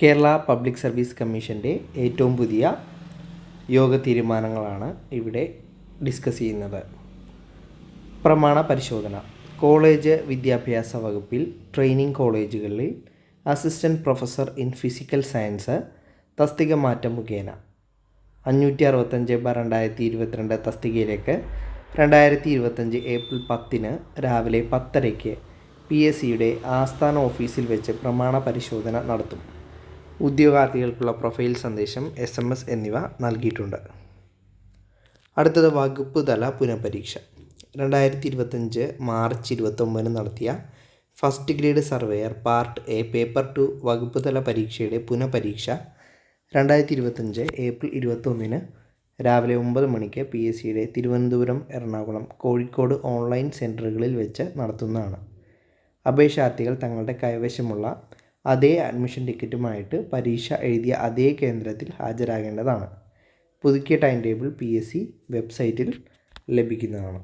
Kerala public service കമ്മീഷന്റെ ഏറ്റവും പുതിയ യോഗ തീരുമാനങ്ങളാണ് ഇവിടെ ഡിസ്കസ് ചെയ്യുന്നത്. പ്രമാണ പരിശോധന. കോളേജ് വിദ്യാഭ്യാസ വകുപ്പിൽ ട്രെയിനിങ് കോളേജുകളിൽ assistant professor in physical science തസ്തിക മാറ്റം മുഖേന. അഞ്ഞൂറ്റി അറുപത്തഞ്ച് ബ രണ്ടായിരത്തി ഇരുപത്തിരണ്ട് തസ്തികയിലേക്ക് രണ്ടായിരത്തി ഇരുപത്തഞ്ച് ഏപ്രിൽ പത്തിന് രാവിലെ പത്തരയ്ക്ക് പി എസ് സിയുടെ ആസ്ഥാന ഓഫീസിൽ വെച്ച് പ്രമാണ പരിശോധന നടത്തും. ഉദ്യോഗാർത്ഥികൾക്കുള്ള പ്രൊഫൈൽ സന്ദേശം എസ് എം എസ് എന്നിവ നൽകിയിട്ടുണ്ട്. അടുത്തത് വകുപ്പ് തല പുനഃപരീക്ഷ. രണ്ടായിരത്തി ഇരുപത്തഞ്ച് മാർച്ച് ഇരുപത്തൊമ്പതിന് നടത്തിയ first grade surveyor part A paper two വകുപ്പ് തല പരീക്ഷയുടെ പുനഃപരീക്ഷ രണ്ടായിരത്തി ഇരുപത്തഞ്ച് ഏപ്രിൽ ഇരുപത്തൊന്നിന് രാവിലെ ഒമ്പത് മണിക്ക് പി എസ് സിയുടെ തിരുവനന്തപുരം എറണാകുളം കോഴിക്കോട് ഓൺലൈൻ സെന്ററുകളിൽ വെച്ച് നടത്തുന്നതാണ്. അപേക്ഷാർത്ഥികൾ തങ്ങളുടെ കൈവശമുള്ള അതേ അഡ്മിഷൻ ടിക്കറ്റുമായിട്ട് പരീക്ഷ എഴുതിയ അതേ കേന്ദ്രത്തിൽ ഹാജരാകേണ്ടതാണ്. പുതുക്കിയ time table P S C വെബ്സൈറ്റിൽ ലഭിക്കുന്നതാണ്.